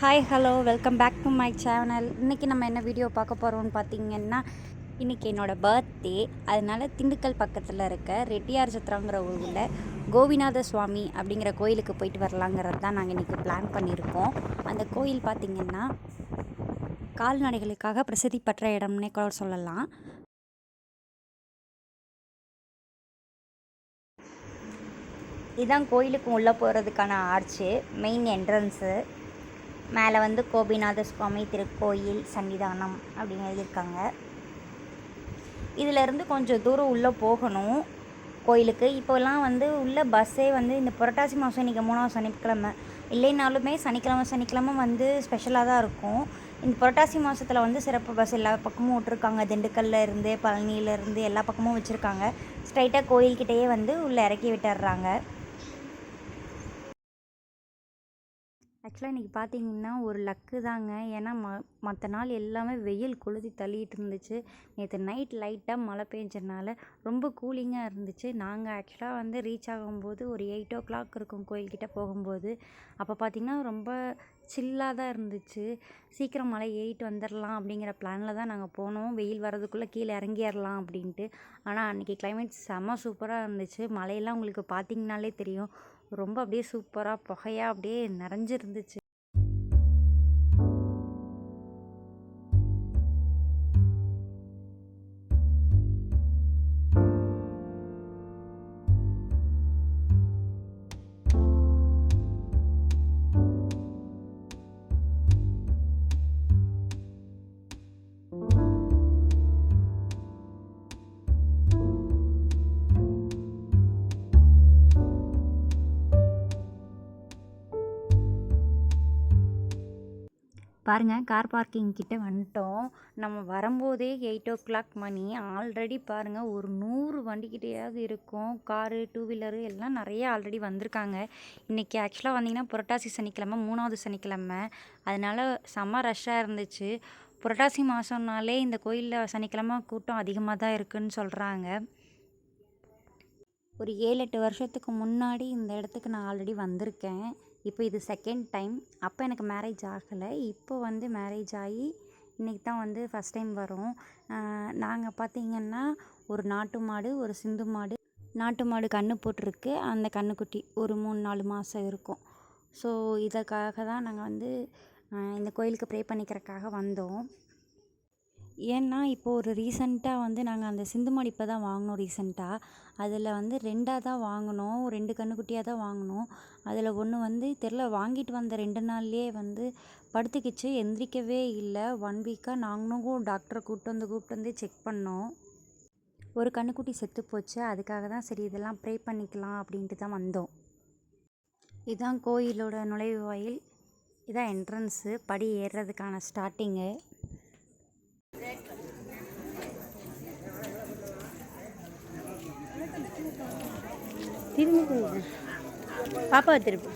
Hi hello welcome back to my channel இன்றைக்கி நம்ம என்ன வீடியோ பார்க்க போகிறோம்னு பார்த்தீங்கன்னா இன்றைக்கி என்னோடய பர்த்டே அதனால் திண்டுக்கல் பக்கத்தில் இருக்க ரெட்டியார் சத்திரங்கிற ஊரில் கோவிநாத சுவாமி அப்படிங்கிற கோயிலுக்கு போயிட்டு வரலாங்கிறது தான் நாங்கள் இன்றைக்கி பிளான் பண்ணியிருக்கோம். அந்த கோயில் பார்த்திங்கன்னா கால்நடைகளுக்காக பிரசித்தி பெற்ற இடம்னே கூட சொல்லலாம். இதுதான் கோயிலுக்கு உள்ளே போகிறதுக்கான ஆர்ச்சு மெயின் என்ட்ரன்ஸு மேலே வந்து கோபிநாத சுவாமி திருக்கோயில் சன்னிதானம் அப்படின்னு எழுதியிருக்காங்க. இதிலேருந்து கொஞ்சம் தூரம் உள்ளே போகணும் கோயிலுக்கு. இப்போல்லாம் வந்து உள்ள பஸ்ஸே வந்து இந்த புரட்டாசி மாதம் இன்றைக்கி மூணாவது சனிக்கிழமை. இல்லைனாலுமே சனிக்கிழமை சனிக்கிழமை வந்து ஸ்பெஷலாக தான் இருக்கும். இந்த புரட்டாசி மாதத்தில் வந்து சிறப்பு பஸ் எல்லா பக்கமும் விட்ருக்காங்க திண்டுக்கல்ல இருந்து பழனியிலேருந்து எல்லா பக்கமும் வச்சுருக்காங்க. ஸ்ட்ரைட்டாக கோயில்கிட்டேயே வந்து உள்ளே இறக்கி விட்டுடுறாங்க ஆக்சுவலாக இன்றைக்கி பார்த்தீங்கன்னா ஒரு லக்கு தாங்க. ஏன்னா ம மற்ற நாள் எல்லாமே வெயில் கொளுத்தி தள்ளிட்டு இருந்துச்சு. நேற்று நைட் லைட்டாக மழை பெஞ்சதுனால ரொம்ப கூலிங்காக இருந்துச்சு. நாங்கள் ஆக்சுவலாக வந்து ரீச் ஆகும்போது ஒரு எயிட் ஓ கிளாக் இருக்கும் கோயில்கிட்ட போகும்போது. அப்போ பார்த்திங்கன்னா ரொம்ப சில்லாக தான் இருந்துச்சு. சீக்கிரம் மழை ஏறிட்டு வந்துடலாம் அப்படிங்கிற பிளானில் தான் நாங்கள் போனோம். வெயில் வர்றதுக்குள்ளே கீழே இறங்கிடலாம் அப்படின்ட்டு. ஆனால் அன்றைக்கி கிளைமேட் செம்ம சூப்பராக இருந்துச்சு. மழையெல்லாம் உங்களுக்கு பார்த்தீங்கனாலே தெரியும். ரொம்ப அப்படியே சூப்பராக புகையாக அப்படியே நிறைஞ்சிருந்துச்சு. பாருங்கள் கார் பார்க்கிங் கிட்டே வந்துட்டோம். நம்ம வரும்போதே எயிட் ஓ கிளாக் மணி. ஆல்ரெடி பாருங்கள் ஒரு நூறு வண்டிக்கிட்டேயாவது இருக்கும். காரு டூ வீலரு எல்லாம் நிறைய ஆல்ரெடி வந்திருக்காங்க. இன்றைக்கி ஆக்சுவலாக வந்தீங்கன்னா புரட்டாசி சனிக்கிழமை மூணாவது சனிக்கிழமை. அதனால் செம்ம ரஷ்ஷாக இருந்துச்சு. புரட்டாசி மாதம்னாலே இந்த கோயிலில் சனிக்கிழமை கூட்டம் அதிகமாக தான் இருக்குன்னு சொல்கிறாங்க ஒரு ஏழு எட்டு வருஷத்துக்கு முன்னாடி இந்த இடத்துக்கு நான் ஆல்ரெடி வந்திருக்கேன். இப்போ இது செகண்ட் டைம் அப்போ எனக்கு மேரேஜ் ஆகலை. இப்போ வந்து மேரேஜ் ஆகி இன்றைக்கி தான் வந்து ஃபஸ்ட் டைம் வரோம். நாங்கள் பார்த்திங்கன்னா ஒரு நாட்டு மாடு ஒரு சிந்து மாடு நாட்டு மாடு கன்று போட்டிருக்கு. அந்த கன்றுக்குட்டி ஒரு மூணு நாலு மாதம் இருக்கும். ஸோ இதற்காக தான் நாங்கள் வந்து இந்த கோயிலுக்கு ப்ரே பண்ணிக்கிறக்காக வந்தோம். ஏன்னா இப்போது ஒரு ரீசெண்டாக வந்து நாங்கள் அந்த சிந்து மடிப்பை இப்போ தான் வாங்கினோம் ரீசெண்ட்டாக அதில் வந்து ரெண்டாக தான் வாங்கினோம். ரெண்டு கன்றுக்குட்டியாக தான் வாங்கினோம். அதில் ஒன்று வந்து தெரில வாங்கிட்டு வந்த ரெண்டு நாள்லேயே வந்து படுத்துக்கிச்சு. எந்திரிக்கவே இல்லை. ஒன் வீக்காக நாங்களும் டாக்டரை கூப்பிட்டு வந்து கூப்பிட்டு வந்து செக் பண்ணோம். ஒரு கன்றுக்குட்டி செத்து போச்சு. அதுக்காக தான் சரி இதெல்லாம் ப்ரே பண்ணிக்கலாம் அப்படின்ட்டு தான் வந்தோம். இதுதான் கோயிலோட நுழைவு வாயில். இதான் என்ட்ரன்ஸு படி ஏறுறதுக்கான ஸ்டார்டிங்கு திரும்பி பாப்பா திருப்பி.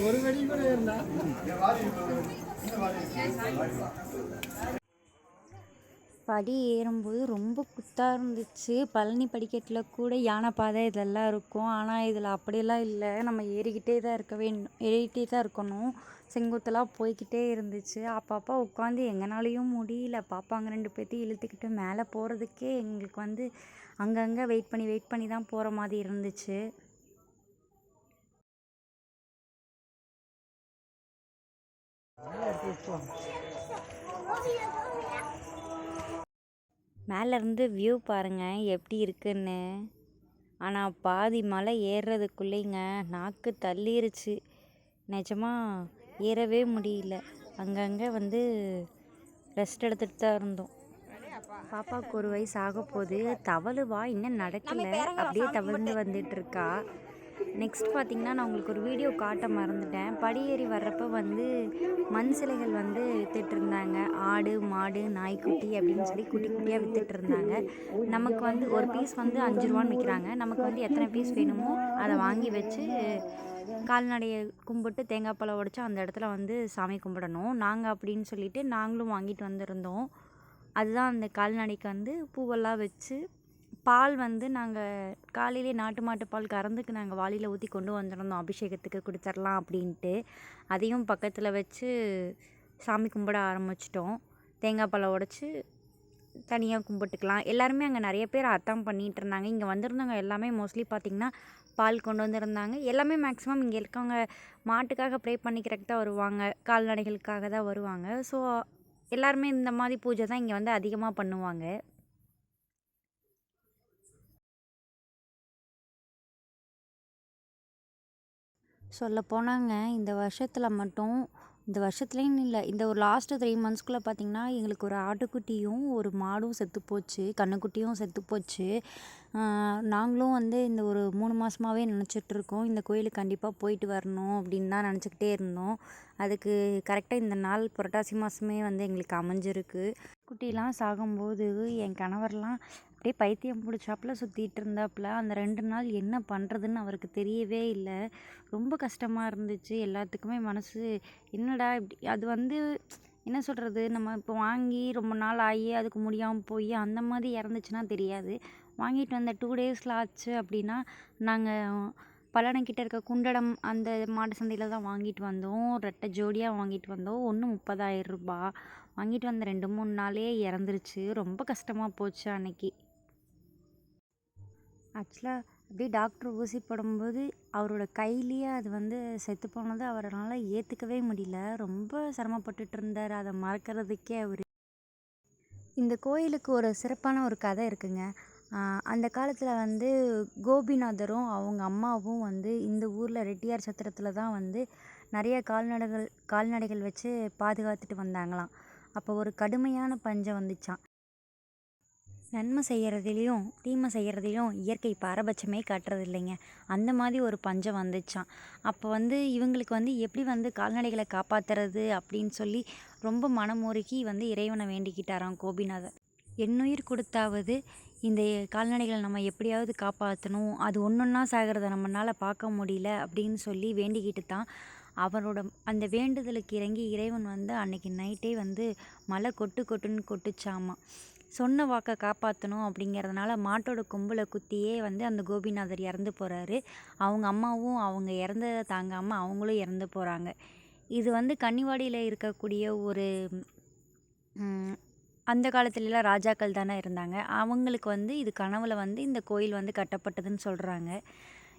ஒரு வெடி கூட இருந்தா படி ஏறும்போது ரொம்ப குத்தாக இருந்துச்சு. பழனி படிக்கட்டில் கூட யானை பாதை இதெல்லாம் இருக்கும். ஆனால் இதில் அப்படியெல்லாம் இல்லை. நம்ம ஏறிக்கிட்டே தான் இருக்க வேண்டும் ஏறிக்கிட்டே தான் இருக்கணும். செங்குத்தலாக போய்க்கிட்டே இருந்துச்சு. அப்பப்போ உட்காந்து எங்கனாலையும் முடியல. பாப்பாங்க ரெண்டு பேர்த்தையும் இழுத்துக்கிட்டு மேலே போகிறதுக்கே எங்களுக்கு வந்து அங்கங்கே வெயிட் பண்ணி வெயிட் பண்ணி தான் போகிற மாதிரி இருந்துச்சு. மேலேருந்து வியூ பாருங்கள் எப்படி இருக்குன்னு. ஆனால் பாதி மலை ஏறுறதுக்குள்ளேங்க நாக்கு தள்ளிருச்சு. நிஜமா ஏறவே முடியல. அங்கங்கே வந்து ரெஸ்ட் எடுத்துகிட்டு தான் இருந்தோம். பாப்பாவுக்கு ஒரு வயசு ஆக போகுது தவழுவா இன்னும் நடக்கல. அப்படியே தவழ்ந்து வந்துட்டு இருக்கா. நெக்ஸ்ட் பார்த்திங்கன்னா நான் உங்களுக்கு ஒரு வீடியோ காட்ட மறந்துட்டேன். படியேறி வர்றப்ப வந்து மண் சிலைகள் வந்து வித்துட்டு இருந்தாங்க. ஆடு மாடு நாய்க்குட்டி அப்படின்னு சொல்லி குட்டி குட்டியாக விற்றுட்ருந்தாங்க நமக்கு வந்து ஒரு பீஸ் வந்து அஞ்சு ரூபான்னு விற்கிறாங்க நமக்கு வந்து எத்தனை பீஸ் வேணுமோ அதை வாங்கி வச்சு கால்நடையை கும்பிட்டு தேங்காய் பழம் உடைச்சு அந்த இடத்துல வந்து சாமி கும்பிடணும். நாங்கள் அப்படின்னு சொல்லிட்டு நாங்களும் வாங்கிட்டு வந்திருந்தோம். அதுதான் அந்த கால்நடைக்கு வந்து பூவெல்லாம் வச்சு பால் வந்து நாங்கள் காலையிலே நாட்டு மாட்டு பால் கறந்துக்கு நாங்கள் வாளியில் ஊற்றி கொண்டு வந்திருந்தோம். அபிஷேகத்துக்கு கொடுத்துர்லாம் அப்படின்ட்டு. அதையும் பக்கத்தில் வச்சு சாமி கும்பிட ஆரம்பிச்சிட்டோம். தேங்காய் பழம் உடச்சி தனியாக கும்பிட்டுக்கலாம். எல்லாருமே அங்கே நிறைய பேர் அதான் பண்ணிகிட்டு இருந்தாங்க. இங்கே வந்திருந்தவங்க எல்லாமே மோஸ்ட்லி பார்த்திங்கன்னா பால் கொண்டு வந்திருந்தாங்க. எல்லாமே மேக்ஸிமம் இங்கே இருக்கவங்க மாட்டுக்காக ப்ரே பண்ணிக்கிறதுக்கு தான் வருவாங்க. கால்நடைகளுக்காக தான் வருவாங்க. ஸோ எல்லாருமே இந்த மாதிரி பூஜை தான் இங்கே வந்து அதிகமாக பண்ணுவாங்க. சொல்ல போனாங்க. இந்த வருஷத்தில் மட்டும் இந்த வருஷத்துலேன்னு இல்லை இந்த ஒரு லாஸ்ட்டு த்ரீ மந்த்ஸ்க்குள்ளே பார்த்திங்கன்னா எங்களுக்கு ஒரு ஆட்டுக்குட்டியும் ஒரு மாடும் செத்து போச்சு கன்றுக்குட்டியும் செத்து போச்சு. நாங்களும் வந்து இந்த ஒரு மூணு மாதமாகவே நினச்சிட்ருக்கோம் இந்த கோயிலுக்கு கண்டிப்பாக போயிட்டு வரணும் அப்படின்னு தான் நினச்சிக்கிட்டே இருந்தோம். அதுக்கு கரெக்டாக இந்த நாள் புரட்டாசி மாதமே வந்து எங்களுக்கு அமைஞ்சிருக்கு. குட்டிலாம் சாகும்போது என் கணவர்லாம் அப்படியே பைத்தியம் பிடிச்சாப்புல சுற்றிட்டு இருந்தாப்புல அந்த ரெண்டு நாள் என்ன பண்ணுறதுன்னு அவருக்கு தெரியவே இல்லை. ரொம்ப கஷ்டமாக இருந்துச்சு. எல்லாத்துக்குமே மனசு என்னடா இப்படி அது வந்து என்ன சொல்கிறது நம்ம இப்போ வாங்கி ரொம்ப நாள் ஆகி அதுக்கு முடியாமல் போய் அந்த மாதிரி இறந்துச்சுன்னா தெரியாது. வாங்கிட்டு வந்த டூ டேஸில் ஆச்சு அப்படின்னா நாங்கள் பல்லடங்கிட்ட இருக்க குண்டடம் அந்த மாட்டு சந்தையில் தான் வாங்கிட்டு வந்தோம். ரெட்டை ஜோடியாக வாங்கிட்டு வந்தோம். ஒன்று முப்பதாயிரம் ரூபாய். வாங்கிட்டு வந்த ரெண்டு மூணு நாளே இறந்துருச்சு. ரொம்ப கஷ்டமாக போச்சு அன்னைக்கு. ஆக்சுவலாக அப்படியே டாக்டர் ஊசி போடும்போது அவரோட கையிலேயே அது வந்து செத்து போனது அவரால் ஏற்றுக்கவே முடியல. ரொம்ப சிரமப்பட்டுட்டு இருந்தார். அதை மறக்கிறதுக்கே அவர். இந்த கோயிலுக்கு ஒரு சிறப்பான ஒரு கதை இருக்குங்க. அந்த காலத்தில் வந்து கோபிநாதரும் அவங்க அம்மாவும் வந்து இந்த ஊரில் ரெட்டியார் சத்திரத்தில் தான் வந்து நிறைய கால்நடைகள் கால்நடைகள் வச்சு பாதுகாத்துட்டு வந்தாங்களாம். அப்போ ஒரு கடுமையான பஞ்சம் வந்துச்சாம். நன்மை செய்கிறதுலையும் தீமை செய்கிறதுலையும் இயற்கை பாரபட்சமே காட்டுறது இல்லைங்க அந்த மாதிரி ஒரு பஞ்சம் வந்துச்சான் அப்போ வந்து இவங்களுக்கு வந்து எப்படி வந்து கால்நடைகளை காப்பாற்றுறது அப்படின்னு சொல்லி ரொம்ப மனமுருகி வந்து இறைவனை வேண்டிக்கிட்டாராம் கோபிநாதர். எண்ணுயிர் கொடுத்தாவது இந்த கால்நடைகளை நம்ம எப்படியாவது காப்பாற்றணும் அது ஒன்று ஒன்றா சாகிறத நம்மளால் பார்க்க முடியல அப்படின்னு சொல்லி வேண்டிக்கிட்டு தான் அவரோட அந்த வேண்டுதலுக்கு இறங்கி இறைவன் வந்து அன்னைக்கு நைட்டே வந்து மழை கொட்டு கொட்டுன்னு கொட்டுச்சாமா சொன்ன வாக்கை காப்பாற்றணும் அப்படிங்கிறதுனால மாட்டோட கொம்பில் குத்தியே வந்து அந்த கோபிநாதர் இறந்து போகிறாரு அவங்க அம்மாவும் அவங்க இறந்ததை தாங்காமல் அவங்களும் இறந்து போகிறாங்க இது வந்து கன்னிவாடியில் இருக்கக்கூடிய ஒரு அந்த காலத்துலலாம் ராஜாக்கள் தானே இருந்தாங்க. அவங்களுக்கு வந்து இது கனவுல வந்து இந்த கோயில் வந்து கட்டப்பட்டதுன்னு சொல்கிறாங்க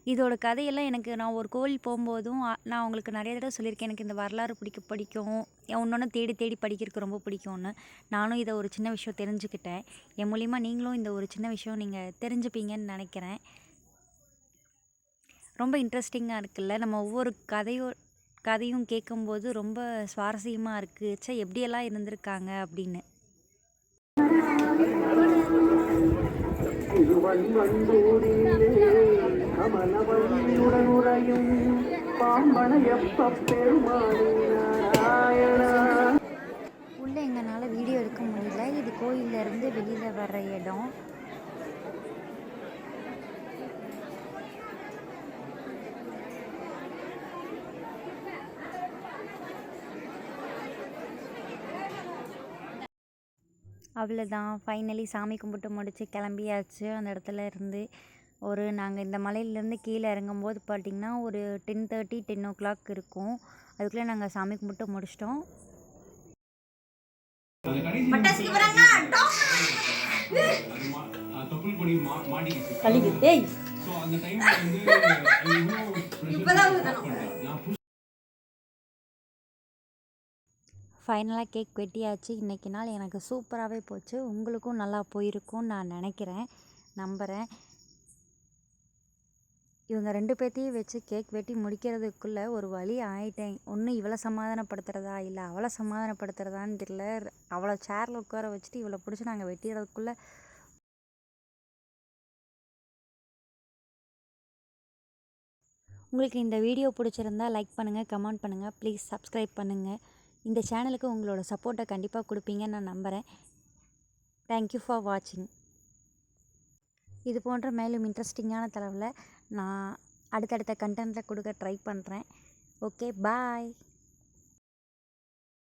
இதோட கதையெல்லாம் எனக்கு நான் ஒரு கோவில் போகும்போதும் நான் உங்களுக்கு நிறைய தடவை சொல்லியிருக்கேன். எனக்கு இந்த வரலாறு பிடிக்க பிடிக்கும். ஒன்றொன்று தேடி தேடி படிக்கிறதுக்கு ரொம்ப பிடிக்கும்னு. நானும் இதை ஒரு சின்ன விஷயம் தெரிஞ்சுக்கிட்டேன். என் மூலிமா நீங்களும் இந்த ஒரு சின்ன விஷயம் நீங்கள் தெரிஞ்சுப்பீங்கன்னு நினைக்கிறேன். ரொம்ப இன்ட்ரெஸ்டிங்காக இருக்குல்ல. நம்ம ஒவ்வொரு கதையோ கதையும் கேட்கும்போது ரொம்ப சுவாரஸ்யமாக இருக்குது ச்சே எப்படியெல்லாம் இருந்திருக்காங்க அப்படின்னு. திருவன்வந்தூரிலே பாம்பனையப்ப பெருமானி நாராயணா உள்ளே எங்களால் வீடியோ எடுக்க முடியல. இது கோயில்ல இருந்து வெளியில் வர்ற இடம். அவ்வளோதான் ஃபைனலி சாமி கும்பிட்டு முடிச்சு கிளம்பியாச்சு. அந்த இடத்துல இருந்து ஒரு நாங்கள் இந்த மலையிலேருந்து கீழே இறங்கும்போது பார்த்திங்கன்னா ஒரு ten thirty ten o'clock இருக்கும். அதுக்குள்ளே நாங்கள் சாமி கும்பிட்டு முடிச்சிட்டோம். ஃபைனலாக கேக் வெட்டியாச்சு. இன்றைக்கி நாள் எனக்கு சூப்பராகவே போச்சு. உங்களுக்கும் நல்லா போயிருக்கும்னு நான் நினைக்கிறேன். நம்புகிறேன் இவங்க ரெண்டு பேர்த்தையும் வச்சு கேக் வெட்டி முடிக்கிறதுக்குள்ளே ஒரு வழி ஆயிட்டேன். ஒன்று இவளை சமாதானப்படுத்துறதா? இல்லை அவளை சமாதானப்படுத்துறதான்னு தெரியல. அவளை சேரில் உட்கார வச்சுட்டு இவளை பிடிச்சி நாங்கள் வெட்டிடுறதுக்குள்ளே உங்களுக்கு இந்த வீடியோ பிடிச்சிருந்தா லைக் பண்ணுங்கள் கமெண்ட் பண்ணுங்கள் ப்ளீஸ் சப்ஸ்கிரைப் பண்ணுங்கள் இந்த சேனலுக்கு உங்களோட சப்போர்ட்டை கண்டிப்பாக கொடுப்பீங்கன்னு நான் நம்புகிறேன் தேங்க்யூ ஃபார் வாட்சிங் இது போன்ற மேலும் இன்ட்ரெஸ்டிங்கான தளவில் நான் அடுத்தடுத்த கண்டென்ட்டில் கொடுக்க ட்ரை பண்ணுறேன் ஓகே பாய்